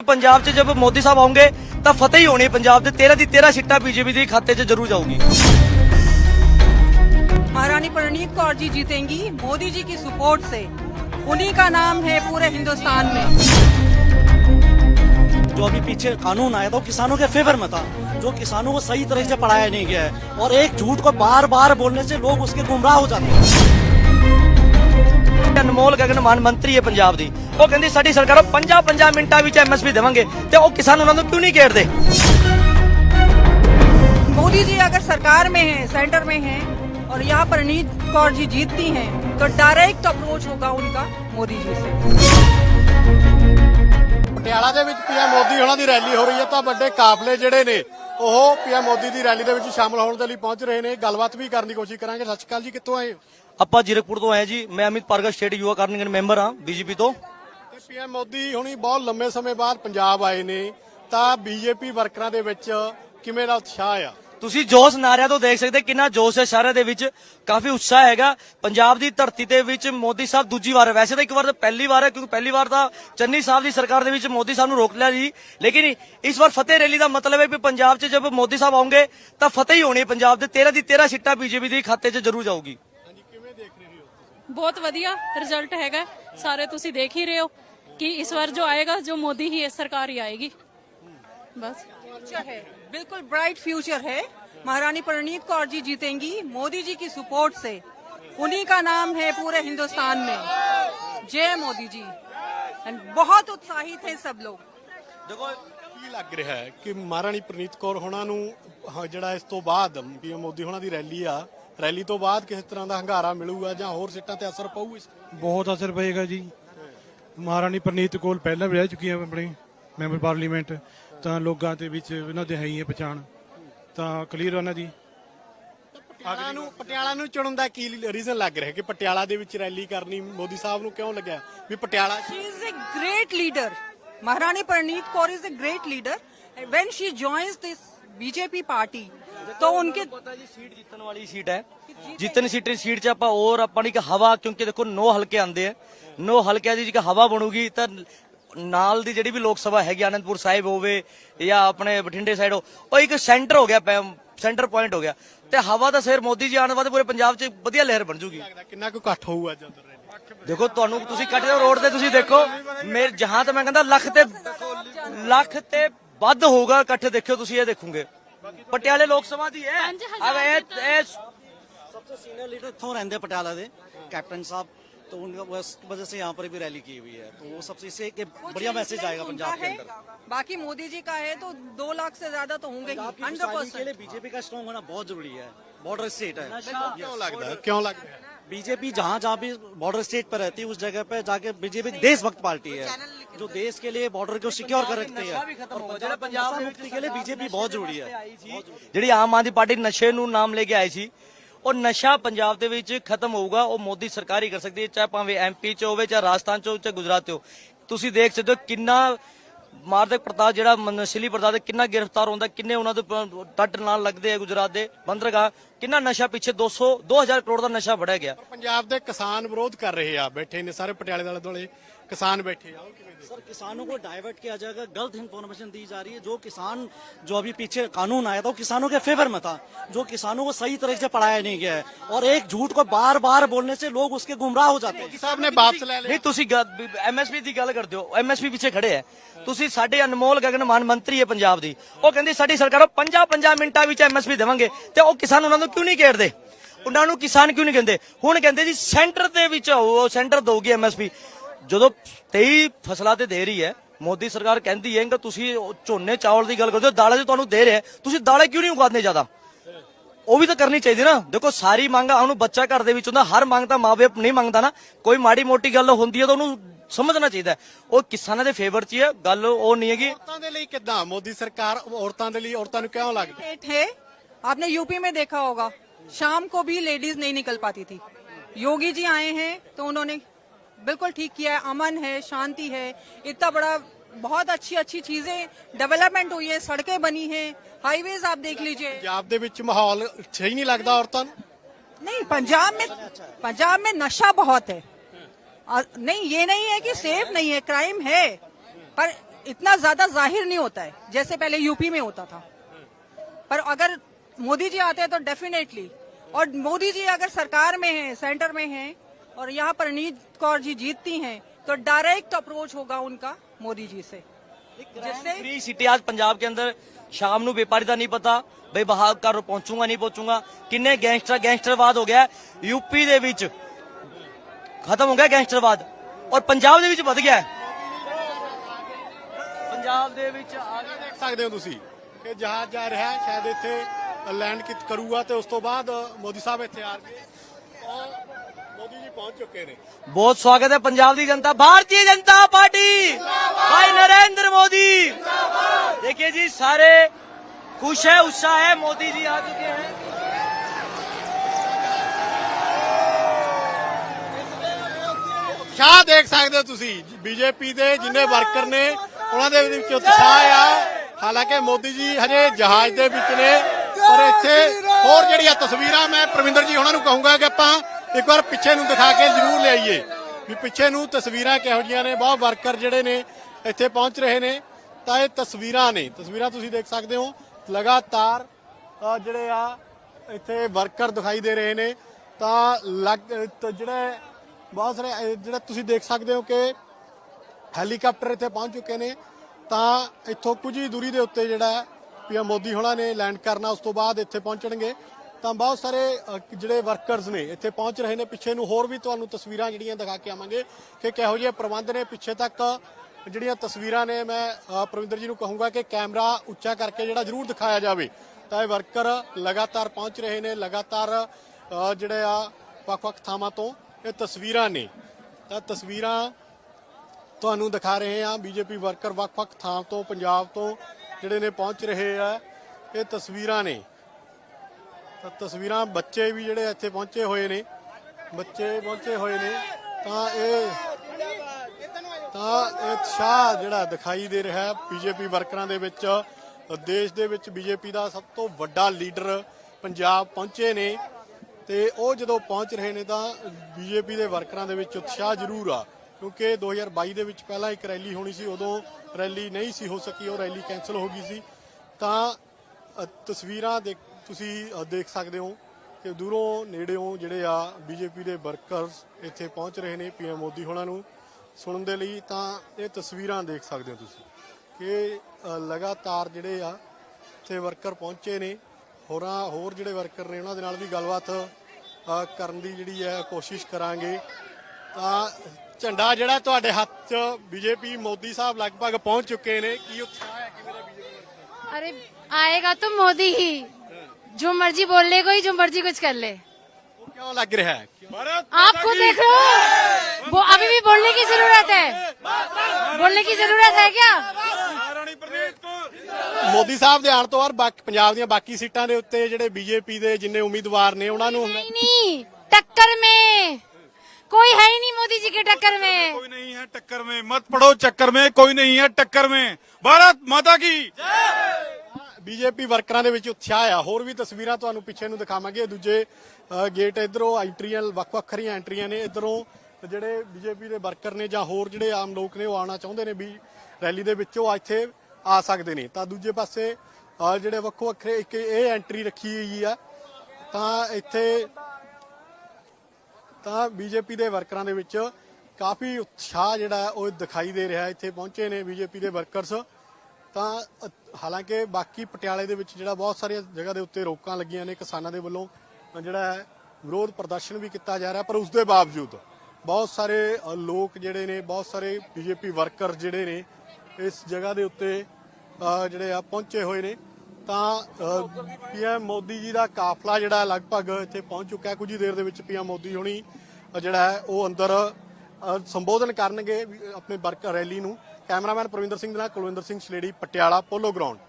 ਪੰਜਾਬ 'ਚ ਜਦ ਮੋਦੀ ਸਾਹਿਬ ਆਉਂਗੇ ਤਾਂ ਫਤਿਹ ਹੀ ਹੋਣੀ ਹੈ ਪੰਜਾਬ ਦੇ 13 ਦੀ 13 ਸੀਟਾਂ ਬੀਜੇਪੀ ਦੇ ਖਾਤੇ 'ਚ ਜ਼ਰੂਰ ਜਾਊਗੀ महारानी प्रणीत कौर जी जीतेंगी मोदी जी की सपोर्ट से उन्हीं का नाम है पूरे हिंदुस्तान में जो अभी पीछे कानून आया था वो किसानों के फेवर में था जो किसानों को सही तरह से पढ़ाया नहीं गया है और एक झूठ को बार बार बोलने से लोग उसके गुमराह हो जाते हैं ਅਨਮੋਲ ਗਗਨ ਮਾਨ ਮੰਤਰੀ ਹੈ ਪੰਜਾਬ ਦੀ ਉਹ ਕਹਿੰਦੀ ਸਾਡੀ ਸਰਕਾਰ 50-50 ਮਿੰਟਾਂ ਵਿੱਚ ਐਮਐਸਪੀ ਦੇਵਾਂਗੇ ਤੇ ਉਹ ਕਿਸਾਨ ਉਹਨਾਂ ਨੂੰ ਕਿਉਂ ਨਹੀਂ ਘੇਰਦੇ मोदी जी अगर सरकार में है सेंटर में है और यहाँ प्रणीत कौर जी जीतती हैं तो डायरेक्ट अप्रोच होगा उनका मोदी जी से ਪਟਿਆਲਾ ਦੇ ਵਿੱਚ ਪੀਐਮ ਮੋਦੀ ਉਹਨਾਂ ਦੀ ਰੈਲੀ ਹੋ ਰਹੀ ਹੈ ਤਾਂ ਵੱਡੇ ਕਾਫਲੇ ਜਿਹੜੇ ਨੇ ਉਹ ਪੀਐਮ ਮੋਦੀ ਦੀ ਰੈਲੀ ਦੇ ਵਿੱਚ ਸ਼ਾਮਲ ਹੋਣ ਦੇ ਲਈ ਪਹੁੰਚ ਰਹੇ ਨੇ ਗੱਲਬਾਤ ਵੀ ਕਰਨ ਦੀ ਕੋਸ਼ਿਸ਼ ਕਰਾਂਗੇ ਸਤਿ ਸ਼੍ਰੀ ਅਕਾਲ ਜੀ ਕਿੱਥੋਂ ਆਏ ਹੋ ਆਪਾਂ ਜੀਰਕਪੁਰ ਤੋਂ ਆਏ ਜੀ। ਮੈਂ ਅਮਿਤ ਪਾਰਗਰ ਸਟੇਟ ਯੁਵਾ ਕਾਰਨ ਮੈਂਬਰ ਹਾਂ ਬੀਜੇਪੀ ਤੋਂ। ਤੇ ਪੀਐਮ ਮੋਦੀ ਹੁਣੀ ਬਹੁਤ ਲੰਮੇ ਸਮੇਂ ਬਾਅਦ ਪੰਜਾਬ ਆਏ ਨੇ। ਤਾਂ ਬੀਜੇਪੀ ਵਰਕਰਾਂ ਦੇ ਵਿੱਚ ਕਿਵੇਂ ਦਾ ਉਤਸ਼ਾਹ ਆ? ਤੁਸੀਂ ਜੋਸ਼ ਨਾਰਿਆਂ ਤੋਂ ਦੇਖ ਸਕਦੇ ਕਿੰਨਾ ਜੋਸ਼ ਹੈ। ਸ਼ਹਿਰਾਂ ਦੇ ਵਿੱਚ ਕਾਫੀ ਉਤਸ਼ਾਹ ਹੈਗਾ। ਪੰਜਾਬ ਦੀ ਧਰਤੀ ਦੇ ਵਿੱਚ ਮੋਦੀ ਸਾਹਿਬ ਦੂਜੀ ਵਾਰ ਵੈਸੇ ਤਾਂ ਇੱਕ ਵਾਰ ਤਾਂ ਪਹਿਲੀ ਵਾਰ ਹੈ ਕਿਉਂਕਿ ਪਹਿਲੀ ਵਾਰ ਤਾਂ ਚੰਨੀ ਸਾਹਿਬ ਦੀ ਸਰਕਾਰ ਦੇ ਵਿੱਚ ਮੋਦੀ ਸਾਹਿਬ ਨੂੰ ਰੋਕ ਲਿਆ ਜੀ। ਲੇਕਿਨ ਇਸ ਵਾਰ ਫਤਿਹ ਰੈਲੀ ਦਾ ਮਤਲਬ ਹੈ ਕਿ ਪੰਜਾਬ 'ਚ ਜਦ ਮੋਦੀ ਸਾਹਿਬ ਆਉਂਗੇ ਤਾਂ ਫਤਿਹ ਹੀ ਹੋਣੀ ਪੰਜਾਬ ਦੇ। 13 ਦੀ 13 ਸੀਟਾਂ ਬੀਜੇਪੀ ਦੇ ਖਾਤੇ 'ਚ ਜ਼ਰੂਰ ਜਾਊਗੀ। ਬਹੁਤ ਵਧੀਆ ਰਿਜ਼ਲਟ ਹੈਗਾ ਸਾਰੇ ਤੁਸੀਂ ਦੇਖ ਹੀ ਰਹੇ ਹੋ ਕਿ ਇਸ ਵਾਰ ਜੋ ਆਏਗਾ ਜੋ ਮੋਦੀ ਹੀ ਸਰਕਾਰ ਹੀ ਆਏਗੀ ਬਸ फ्यूचर है बिल्कुल ब्राइट फ्यूचर है महारानी प्रणीत कौर जी जीतेंगी मोदी जी की सपोर्ट से उन्हीं का नाम है पूरे हिंदुस्तान में जय मोदी जी एंड बहुत उत्साहित है सब लोग ਦੇਖੋ ਕੀ ਲੱਗ ਰਿਹਾ ਹੈ ਕਿ ਮਹਾਰਾਣੀ ਪ੍ਰਨੀਤ ਕੌਰ ਹੋਣਾ ਨੂੰ ਹਾਂ, ਜਿਹੜਾ ਇਸ ਤੋਂ ਬਾਅਦ ਪੀਐਮ ਮੋਦੀ ਹੋਣਾ ਦੀ ਰੈਲੀ ਆ ਰੈਲੀ ਤੋਂ ਬਾਅਦ ਕਿਸ ਤਰ੍ਹਾਂ ਦਾ ਹੰਗਾਰਾ ਮਿਲੂਗਾ ਜਾਂ ਹੋਰ ਸੀਟਾਂ ਤੇ ਅਸਰ ਪਊ ਇਸ ਬਹੁਤ ਅਸਰ ਪਏਗਾ ਜੀ। ਮਹਾਰਾਣੀ ਪ੍ਰਨੀਤ ਕੋਲ ਪਹਿਲਾਂ ਵੀ ਰਹਿ ਚੁੱਕੀਆਂ ਆਪਣੇ ਮੈਂਬਰ ਪਾਰਲੀਮੈਂਟ ਤਾਂ ਲੋਕਾਂ ਦੇ ਵਿੱਚ ਇਹਨਾਂ ਦੇ ਹੈ ਹੀ ਹੈ ਪਛਾਣ। ਤਾਂ ਕਲੀਅਰ ਉਹਨਾਂ ਦੀ ਪਟਿਆਲਾ ਨੂੰ ਪਟਿਆਲਾ ਨੂੰ ਚੁਣਨ ਦਾ ਕੀ ਰੀਜ਼ਨ ਲੱਗ ਰਿਹਾ ਕਿ ਪਟਿਆਲਾ ਦੇ ਵਿੱਚ ਰੈਲੀ ਕਰਨੀ ਮੋਦੀ ਸਾਹਿਬ ਨੂੰ ਕਿਉਂ ਲੱਗਿਆ? ਵੀ Patiala is a great leader. Maharani Parneet Kaur is a great leader. And When she joins this BJP party, तो उनके ਪਤਾ ਜੀ ਸੀਟ ਜਿੱਤਣ ਵਾਲੀ ਸੀਟ ਹੈ ਜਿੱਤਣ ਸੀਟ ਸੀਟ 'ਚ ਆਪਾਂ ਹੋਰ ਆਪਾਂ ਨੂੰ ਇੱਕ ਹਵਾ ਕਿਉਂਕਿ ਦੇਖੋ ਨੌ ਹਲਕੇ ਆਂਦੇ ਆ ਨੌ ਹਲਕਿਆਂ ਦੀ ਜਿਹੜੀ ਹਵਾ ਬਣੂਗੀ ਤਾਂ ਨਾਲ ਦੀ ਜਿਹੜੀ ਵੀ ਲੋਕ ਸਭਾ ਹੈਗੀ ਆਨੰਦਪੁਰ ਸਾਹਿਬ ਹੋਵੇ ਜਾਂ ਆਪਣੇ ਬਠਿੰਡੇ ਸਾਈਡ ਹੋ ਉਹ ਇੱਕ ਸੈਂਟਰ ਹੋ ਗਿਆ ਸੈਂਟਰ ਪੁਆਇੰਟ ਹੋ ਗਿਆ ਤੇ ਹਵਾ ਤਾਂ ਸਿਰ ਮੋਦੀ ਜੀ ਆਉਣ ਬਾਅਦ ਪੂਰੇ ਪੰਜਾਬ 'ਚ ਵਧੀਆ ਲਹਿਰ ਬਣ ਜੂਗੀ ਲੱਗਦਾ ਕਿੰਨਾ ਕੁ ਇਕੱਠ ਹੋਊਗਾ ਅੱਜ ਅੰਦਰ ਰੈਲੀ ਦੇਖੋ ਤੁਹਾਨੂੰ ਤੁਸੀਂ ਕੱਟ ਦੇ ਰੋਡ ਤੇ ਤੁਸੀਂ ਦੇਖੋ ਮੇਰੇ ਜਹਾਂ ਤਾਂ ਮੈਂ ਕਹਿੰਦਾ ਲੱਖ ਤੇ ਲੱਖ ਤੇ ਵੱਧ ਹੋਊਗਾ ਇਕੱਠ ਦੇਖਿਓ ਤੁਸੀਂ ਇਹ ਦੇਖੋਗੇ ਪਟਿਆਲੇ ਲੋਕ ਸਭਾ ਦੀ ਹੈ ਅਗਰ ਇਹ ਇਹ सबसे सीनियर लीडर थों रहते पटियाला दे कैप्टन साहब तो उनका उस वजह से यहाँ पर भी रैली की हुई है तो वो सबसे इससे एक बढ़िया मैसेज जाएगा उनका पंजाब के है, अंदर बाकी मोदी जी का है तो दो लाख से ज्यादा तो होंगे पंजाब की हंड्रेड खुशहाली के लिए परसेंट बीजेपी का स्ट्रॉन्ग होना बहुत जरूरी है बॉर्डर स्टेट है ਕਿਉਂ ਲੱਗਦਾ ਕਿਉਂ ਲੱਗ ਰਿਹਾ बीजेपी जहाँ जहाँ भी बॉर्डर स्टेट पर रहती है उस जगह पे जाके बीजेपी देशभक्त पार्टी है जो देश के लिए बॉर्डर को सिक्योर कर रखती है और ਜਿਹੜਾ ਪੰਜਾਬ नशा मुक्ति के लिए बीजेपी बहुत जरूरी है ਜਿਹੜੀ ਆਮ ਆਦਮੀ ਪਾਰਟੀ ਨਸ਼ੇ ਨੂੰ ਨਾਮ ਲੈ ਕੇ ਆਈ ਸੀ ਉਹ ਨਸ਼ਾ ਪੰਜਾਬ ਦੇ ਵਿੱਚ ਖਤਮ ਹੋਊਗਾ ਉਹ ਮੋਦੀ ਸਰਕਾਰ ਹੀ ਕਰ ਸਕਦੀ ਹੈ ਚਾਹੇ ਭਾਵੇਂ ਐਮਪੀ ਚ ਹੋਵੇ ਚਾਹੇ ਰਾਜਸਥਾਨ ਚ ਹੋਵੇ ਚਾਹੇ ਗੁਜਰਾਤ ਚ ਹੋ ਤੁਸੀਂ ਦੇਖ ਸਕਦੇ ਹੋ ਕਿੰਨਾ ਮਾਰਦਕ ਪ੍ਰਤਾਪ ਜਿਹੜਾ ਮ- ਨਸ਼ੀਲੀ ਪਦਾਰਥ ਹੈ, ਕਿੰਨਾ ਗ੍ਰਿਫਤਾਰ ਹੁੰਦਾ ਕਿੰਨੇ ਉਹਨਾਂ ਦੇ ਪ- ਟੱਟ ਨਾਲ ਲੱਗਦੇ ਆ ਗੁਜਰਾਤ ਦੇ ਬੰਦਰਗਾਹ ਕਿੰਨਾ ਨਸ਼ਾ ਪਿੱਛੇ 200 2000 ਕਰੋੜ ਦਾ ਨਸ਼ਾ ਫੜਿਆ ਗਿਆ ਪੰਜਾਬ ਦੇ ਕਿਸਾਨ ਵਿਰੋਧ ਕਰ ਰਹੇ ਆ ਬੈਠੇ ਨੇ ਸਾਰੇ ਪਟਿਆਲੇ ਵਾਲੇ ਦੁਆਲੇ ਕਿਸਾਨ ਬੈਠੇ ਆ ਉਹ ਕਿਵੇਂ ਦੇਖਦੇ? सर किसानों को डाइवर्ट किया जाएगा गलत इन्फॉर्मेशन दी जा रही है जो किसान जो अभी पीछे कानून आया था वो किसानों के फेवर में था जो किसानों को सही तरह से पढ़ाया नहीं गया है और एक झूठ को बार बार बोलने से लोग उसके गुमराह हो जाते हैं ਮੋਦੀ ਸਾਹਿਬ ਨੇ ਵਾਪਸ ਲੈ ਲਿਆ ਨਹੀਂ ਤੁਸੀਂ ਐਮਐਸਪੀ ਦੀ ਗੱਲ ਕਰਦੇ ਹੋ ਐਮਐਸਪੀ ਪਿੱਛੇ ਖੜੇ ਹੈ ਤੁਸੀਂ ਸਾਡੇ ਅਨਮੋਲ ਗਗਨ ਮਾਨ ਮੰਤਰੀ ਹੈ ਪੰਜਾਬ ਦੀ ਉਹ ਕਹਿੰਦੀ ਸਾਡੀ ਸਰਕਾਰ 50 50 ਮਿੰਟਾਂ ਵਿੱਚ ਐਮਐਸਪੀ ਦੇਵਾਂਗੇ ਤੇ ਉਹ ਕਿਸਾਨ ਉਹਨਾਂ ਨੂੰ ਕਿਉਂ ਨਹੀਂ ਘੇਰਦੇ ਉਹਨਾਂ ਨੂੰ ਕਿਸਾਨ ਕਿਉਂ ਨਹੀਂ ਕਹਿੰਦੇ ਹੁਣ ਕਹਿੰਦੇ ਜੀ ਸੈਂਟਰ ਦੇ ਵਿੱਚ ਉਹ ਸੈਂਟਰ ਦਊਗੀ ਐਮਐਸਪੀ ਜਦੋਂ 23 ਫਸਲਾਂ ਤੇ ਦੇ ਰਹੀ ਹੈ ਮੋਦੀ ਸਰਕਾਰ ਕਹਿੰਦੀ ਹੈ ਕਿ ਤੁਸੀਂ ਉਹ ਝੋਨੇ ਚਾਵਲ ਦੀ ਗੱਲ ਕਰਦੇ ਹੋ ਦਾਲਾਂ 'ਚ ਤੁਹਾਨੂੰ ਦੇ ਰਿਹਾ ਤੁਸੀਂ ਦਾਲਾਂ ਕਿਉਂ ਨਹੀਂ ਉਗਾਉਂਦੇ ਜ਼ਿਆਦਾ ਉਹ ਵੀ ਤਾਂ ਕਰਨੀ ਚਾਹੀਦੀ ਨਾ ਦੇਖੋ ਸਾਰੀ ਮੰਗ ਉਹਨੂੰ ਬੱਚਾ ਘਰ ਦੇ ਵਿੱਚ ਹੁੰਦਾ ਹਰ ਮੰਗ ਤਾਂ ਮਾਪੇ ਨਹੀਂ ਮੰਗਦਾ ਨਾ ਕੋਈ ਮਾੜੀ ਮੋਟੀ ਗੱਲ ਹੁੰਦੀ ਹੈ ਤਾਂ ਉਹਨੂੰ ਸਮਝਣਾ ਚਾਹੀਦਾ ਹੈ। ਉਹ ਕਿਸਾਨਾਂ ਦੇ ਫੇਵਰ 'ਚ ਹੀ ਹੈ ਗੱਲ ਉਹ ਨਹੀਂ ਹੈਗੀ ਔਰਤਾਂ ਦੇ ਲਈ ਕਿੱਦਾਂ ਮੋਦੀ ਸਰਕਾਰ ਔਰਤਾਂ ਦੇ ਲਈ ਔਰਤਾਂ ਨੂੰ ਕਿਉਂ ਲੱਗਦਾ रेट है आपने यूपी में देखा होगा शाम को भी लेडीज नहीं निकल पाती थी योगी जी आए हैं तो उन्होंने बिल्कुल ठीक किया है अमन है शांति है इतना बड़ा बहुत अच्छी अच्छी चीजें डेवलपमेंट हुई है सड़कें बनी हैं हाईवेज आप देख लीजिए ਪੰਜਾਬ ਦੇ ਵਿੱਚ ਮਾਹੌਲ ਸਹੀ ਨਹੀਂ ਲੱਗਦਾ ਔਰਤਾਂ ਨੂੰ नहीं पंजाब में पंजाब में नशा बहुत है आ, नहीं ये नहीं है कि सेफ नहीं है क्राइम है पर इतना ज्यादा जाहिर नहीं होता है जैसे पहले यूपी में होता था पर अगर मोदी जी आते हैं तो डेफिनेटली और मोदी जी अगर सरकार में हैं सेंटर में हैं और यहाँ पर नीत कौर जी जीतती हैं तो डायरेक्ट अप्रोच होगा उनका मोदी जी से जिससे फ्री सिटी आज पंजाब के अंदर शाम ਨੂੰ ਵਪਾਰੀ ਦਾ ਨਹੀਂ ਪਤਾ ਬਈ ਬਾਹਰ ਘਰ ਪਹੁੰਚੂਗਾ ਨਹੀਂ ਪਹੁੰਚੂਗਾ ਕਿੰਨੇ ਗੈਂਗਸਟਰ ਗੈਂਗਸਟਰਵਾਦ ਹੋ ਗਿਆ ਯੂਪੀ ਦੇ ਵਿੱਚ ਖਤਮ ਹੋ ਗਿਆ ਗੈਂਗਸਟਰਵਾਦ ਔਰ ਪੰਜਾਬ ਦੇ ਵਿੱਚ ਵੱਧ ਗਿਆ ਹੈ। ਪੰਜਾਬ ਦੇ ਵਿੱਚ ਆ ਗਿਆ ਦੇਖ ਸਕਦੇ ਹੋ ਤੁਸੀਂ ਕਿ ਜਹਾਜ਼ ਜਾ ਰਿਹਾ ਹੈ ਸ਼ਾਇਦ ਇੱਥੇ ਲੈਂਡ ਕਿਤ ਕਰੂਗਾ ਤੇ ਉਸ ਤੋਂ ਬਾਅਦ ਮੋਦੀ ਸਾਹਿਬ ਇੱਥੇ ਆ ਰਹੇ ਔਰ ਮੋਦੀ ਜੀ ਚੁੱਕੇ ਨੇ। ਬਹੁਤ ਸਵਾਗਤ ਹੈ ਪੰਜਾਬ ਦੀ ਜਨਤਾ ਭਾਰਤੀ ਜਨਤਾ ਪਾਰਟੀ। ਭਾਈ ਨਰਿੰਦਰ ਮੋਦੀ। देखिए जी सारे खुश है उत्साह है मोदी जी आ चुके हैं ਸ਼ਾਹ ਦੇਖ ਸਕਦੇ ਹੋ ਤੁਸੀਂ ਬੀਜੇਪੀ ਦੇ ਜਿੰਨੇ ਵਰਕਰ ਨੇ ਉਹਨਾਂ ਦੇ ਵਿੱਚ ਉਤਸ਼ਾਹ ਆ। ਹਾਲਾਂਕਿ ਮੋਦੀ ਜੀ ਹਜੇ ਜਹਾਜ਼ ਦੇ ਵਿੱਚ ਨੇ ਪਰ ਇੱਥੇ ਹੋਰ ਜਿਹੜੀਆਂ ਤਸਵੀਰਾਂ ਮੈਂ ਪ੍ਰਵਿੰਦਰ ਜੀ ਉਹਨਾਂ ਨੂੰ ਕਹੂੰਗਾ ਕਿ ਆਪਾਂ ਇੱਕ ਵਾਰ ਪਿੱਛੇ ਨੂੰ ਦਿਖਾ ਕੇ ਜ਼ਰੂਰ ਲਿਆਈਏ ਵੀ ਪਿੱਛੇ ਨੂੰ ਤਸਵੀਰਾਂ ਕਿਹੋ ਜੀਆਂ ਨੇ, ਬਹੁਤ ਵਰਕਰ ਜਿਹੜੇ ਨੇ ਇੱਥੇ ਪਹੁੰਚ ਰਹੇ ਨੇ। ਤਾਂ ਇਹ ਤਸਵੀਰਾਂ ਨੇ। ਤਸਵੀਰਾਂ ਤੁਸੀਂ ਦੇਖ ਸਕਦੇ ਹੋ। ਲਗਾਤਾਰ ਜਿਹੜੇ ਆ, ਇੱਥੇ ਵਰਕਰ ਦਿਖਾਈ ਦੇ ਰਹੇ ਨੇ। ਤਾਂ ਲੱਗ ਜਿਹੜੇ ਬਹੁਤ ਸਾਰੇ ਜਿਹੜਾ ਤੁਸੀਂ ਦੇਖ ਸਕਦੇ ਹੋ ਕਿ ਹੈਲੀਕਾਪਟਰ ਇੱਥੇ ਪਹੁੰਚ ਚੁੱਕੇ ਨੇ। ਤਾਂ ਇੱਥੋਂ ਕੁਝ ਹੀ ਦੂਰੀ ਦੇ ਉੱਤੇ ਜਿਹੜਾ ਪੀਐਮ ਮੋਦੀ ਹੋਣਾ ਨੇ ਲੈਂਡ ਕਰਨਾ, ਉਸ ਤੋਂ ਬਾਅਦ ਇੱਥੇ ਪਹੁੰਚਣਗੇ। ਤਾਂ ਬਹੁਤ ਸਾਰੇ ਜਿਹੜੇ ਵਰਕਰਸ ਨੇ ਇੱਥੇ ਪਹੁੰਚ ਰਹੇ ਨੇ। ਪਿੱਛੇ ਨੂੰ ਹੋਰ ਵੀ ਤੁਹਾਨੂੰ ਤਸਵੀਰਾਂ ਜਿਹੜੀਆਂ ਦਿਖਾ ਕੇ ਆਵਾਂਗੇ ਕਿ ਕਿਹੋ ਜਿਹੇ ਪ੍ਰਬੰਧ ਨੇ। ਪਿੱਛੇ ਤੱਕ ਜਿਹੜੀਆਂ ਤਸਵੀਰਾਂ ਨੇ ਮੈਂ ਅਹ, ਪ੍ਰਵਿੰਦਰ ਜੀ ਨੂੰ ਕਹੂੰਗਾ ਕਿ ਕੈਮਰਾ ਉੱਚਾ ਕਰਕੇ ਜਿਹੜਾ ਜ਼ਰੂਰ ਦਿਖਾਇਆ ਜਾਵੇ। ਤਾਂ ਇਹ ਵਰਕਰ ਲਗਾਤਾਰ ਪਹੁੰਚ ਰਹੇ ਨੇ ਲਗਾਤਾਰ ਜਿਹੜੇ ਆ ਵੱਖ-ਵੱਖ ਥਾਵਾਂ ਤੋਂ ਇਹ ਤਸਵੀਰਾਂ ਨੇ। ਤਾਂ ਤਸਵੀਰਾਂ ਤੁਹਾਨੂੰ ਦਿਖਾ ਰਹੇ ਹਾਂ। ਬੀਜੇਪੀ ਵਰਕਰ ਵੱਖ-ਵੱਖ ਥਾਂ ਤੋਂ ਪੰਜਾਬ ਤੋਂ ਜਿਹੜੇ ਨੇ ਪਹੁੰਚ ਰਹੇ ਆ ਇਹ ਤਸਵੀਰਾਂ ਨੇ। ਤਾਂ ਤਸਵੀਰਾਂ ਬੱਚੇ ਵੀ ਜਿਹੜੇ ਇੱਥੇ ਪਹੁੰਚੇ ਹੋਏ ਨੇ, ਬੱਚੇ ਪਹੁੰਚੇ ਹੋਏ ਨੇ, ਤਾਂ ਇਹ ਤਾਂ ਇਹ ਉਤਸ਼ਾਹ ਜਿਹੜਾ ਦਿਖਾਈ ਦੇ ਰਿਹਾ ਹੈ ਬੀਜੇਪੀ ਵਰਕਰਾਂ ਦੇ ਵਿੱਚ, ਦੇਸ਼ ਦੇ ਵਿੱਚ ਬੀਜੇਪੀ ਦਾ ਸਭ ਤੋਂ ਵੱਡਾ ਲੀਡਰ ਪੰਜਾਬ ਪਹੁੰਚੇ ਨੇ, ਤੇ ਉਹ ਜਦੋਂ ਪਹੁੰਚ ਰਹੇ ਨੇ ਤਾਂ ਬੀਜੇਪੀ ਦੇ ਵਰਕਰਾਂ ਦੇ ਵਿੱਚ ਉਤਸ਼ਾਹ ਜ਼ਰੂਰ ਆ, ਕਿਉਂਕਿ 2022 ਦੇ ਵਿੱਚ ਪਹਿਲਾਂ ਇੱਕ ਰੈਲੀ ਹੋਣੀ ਸੀ, ਉਦੋਂ ਰੈਲੀ ਨਹੀਂ ਸੀ ਹੋ ਸਕੀ, ਉਹ ਰੈਲੀ ਕੈਨਸਲ ਹੋ ਗਈ ਸੀ, ਤਾਂ ਤਸਵੀਰਾਂ ਦੇਖ ਤੁਸੀਂ ਦੇਖ ਸਕਦੇ ਹੋ ਕਿ ਦੂਰੋਂ ਨੇੜਿਓਂ ਜਿਹੜੇ ਆ ਬੀਜੇਪੀ ਦੇ ਵਰਕਰਸ ਇੱਥੇ ਪਹੁੰਚ ਰਹੇ ਨੇ ਪੀਐਮ ਮੋਦੀ ਹੋਣਾ ਨੂੰ ਸੁਣਨ ਦੇ ਲਈ, ਤਾਂ ਇਹ ਤਸਵੀਰਾਂ ਦੇਖ ਸਕਦੇ ਹੋ ਤੁਸੀਂ ਕਿ ਲਗਾਤਾਰ ਜਿਹੜੇ ਆ ਇੱਥੇ ਵਰਕਰ ਪਹੁੰਚੇ ਨੇ। ਹੋਰਾਂ, ਹੋਰ ਜਿਹੜੇ ਵਰਕਰ ਨੇ ਉਹਨਾਂ ਦੇ ਨਾਲ ਵੀ ਗੱਲਬਾਤ ਕਰਨ ਦੀ ਜਿਹੜੀ ਹੈ ਕੋਸ਼ਿਸ਼ ਕਰਾਂਗੇ। ਤਾਂ ਝੰਡਾ ਜਿਹੜਾ ਤੁਹਾਡੇ ਹੱਥ 'ਚ ਬੀਜੇਪੀ ਮੋਦੀ ਸਾਹਿਬ ਲਗਭਗ ਪਹੁੰਚ ਚੁੱਕੇ ਨੇ, ਕੀ ਉਤਸ਼ਾਹ अरे आएगा तो मोदी ही जो मर्जी बोल ले कोई जो मर्जी कुछ कर ले ਉਹ ਕਿਉਂ ਲੱਗ ਰਿਹਾ ਹੈ आपको देख लो वो अभी भी बोलने की जरूरत है बोलने की जरूरत है क्या ਮੋਦੀ ਸਾਹਿਬ ਦੇ ਆਉਣ ਤੋਂ ਬਾਅਦ ਬਾਕੀ ਪੰਜਾਬ ਦੀਆਂ ਬਾਕੀ ਸੀਟਾਂ ਦੇ ਉੱਤੇ ਜਿਹੜੇ ਬੀਜੇਪੀ ਦੇ ਜਿੰਨੇ ਉਮੀਦਵਾਰ ਨੇ ਉਹਨਾਂ ਨੂੰ नहीं नहीं टक्कर में कोई है ही नहीं मोदी जी के टक्कर में कोई नहीं है टक्कर में मत पड़ो चक्कर में कोई नहीं है टक्कर में भारत माता की ਬੀਜੇਪੀ ਵਰਕਰਾਂ ਦੇ ਵਿੱਚ ਉਤਸ਼ਾਹ ਆ ਹੋਰ ਵੀ ਤਸਵੀਰਾਂ ਤੁਹਾਨੂੰ ਪਿੱਛੇ ਨੂੰ ਦਿਖਾਵਾਂਗੇ ਦੂਜੇ ਅ, ਗੇਟ ਇਧਰੋਂ ਐਂਟਰੀਆਂ ਵੱਖ-ਵੱਖ ਖਰੀਆਂ ਐਂਟਰੀਆਂ ਨੇ ਇਧਰੋਂ ਜਿਹੜੇ ਬੀਜੇਪੀ ਦੇ ਵਰਕਰ ਨੇ ਜਾਂ ਹੋਰ ਜਿਹੜੇ ਆਮ ਲੋਕ ਨੇ ਉਹ ਆਉਣਾ ਚਾਹੁੰਦੇ ਨੇ ਵੀ ਰੈਲੀ ਦੇ ਵਿੱਚ ਉਹ ਇੱਥੇ ਆ ਸਕਦੇ ਨੇ ਤਾਂ ਦੂਜੇ ਪਾਸੇ ਅ, ਜਿਹੜੇ ਵੱਖੋ ਵੱਖਰੇ ਇੱਕ ਇਹ ਐਂਟਰੀ ਰੱਖੀ ਹੋਈ ਆ ਤਾਂ ਇੱਥੇ ਤਾਂ ਬੀਜੇਪੀ ਦੇ ਵਰਕਰਾਂ ਦੇ ਵਿੱਚ ਕਾਫੀ ਉਤਸ਼ਾਹ ਜਿਹੜਾ ਉਹ ਦਿਖਾਈ ਦੇ ਰਿਹਾ ਇੱਥੇ ਪਹੁੰਚੇ ਨੇ ਬੀਜੇਪੀ ਦੇ ਵਰਕਰਸ। ਤਾਂ ਹਾਲਾਂਕਿ ਬਾਕੀ ਪਟਿਆਲੇ ਦੇ ਵਿੱਚ ਜਿਹੜਾ ਬਹੁਤ ਸਾਰੀਆਂ ਜਗ੍ਹਾ ਦੇ ਉੱਤੇ ਰੋਕਾਂ ਲੱਗੀਆਂ ਨੇ ਕਿਸਾਨਾਂ ਦੇ ਵੱਲੋਂ ਜਿਹੜਾ ਹੈ, ਵਿਰੋਧ ਪ੍ਰਦਰਸ਼ਨ ਵੀ ਕੀਤਾ ਜਾ ਰਿਹਾ, ਪਰ ਉਸ ਦੇ ਬਾਵਜੂਦ ਬਹੁਤ ਸਾਰੇ ਲੋਕ ਜਿਹੜੇ ਨੇ, ਬਹੁਤ ਸਾਰੇ ਬੀਜੇਪੀ ਵਰਕਰ ਜਿਹੜੇ ਨੇ, ਇਸ ਜਗ੍ਹਾ ਦੇ ਉੱਤੇ ਜਿਹੜੇ ਆ ਪਹੁੰਚੇ ਹੋਏ ਨੇ। ਤਾਂ ਪੀਐਮ ਮੋਦੀ ਜੀ ਦਾ ਕਾਫਲਾ ਜਿਹੜਾ ਲਗਭਗ ਇੱਥੇ ਪਹੁੰਚ ਚੁੱਕਾ ਹੈ। ਕੁਝ ਹੀ ਦੇਰ ਦੇ ਵਿੱਚ ਪੀਐਮ ਮੋਦੀ ਹੋਣੀ ਜਿਹੜਾ ਹੈ, ਉਹ ਅੰਦਰ ਸੰਬੋਧਨ ਕਰਨਗੇ ਵੀ, ਆਪਣੇ ਵਰਕਰ ਰੈਲੀ ਨੂੰ। ਕੈਮਰਾਮੈਨ ਪ੍ਰਵਿੰਦਰ ਸਿੰਘ ਦੇ ਨਾਲ ਕੁਲਵਿੰਦਰ ਸਿੰਘ ਛਲੇੜੀ ਪਟਿਆਲਾ ਪੋਲੋ ਗਰਾਊਂਡ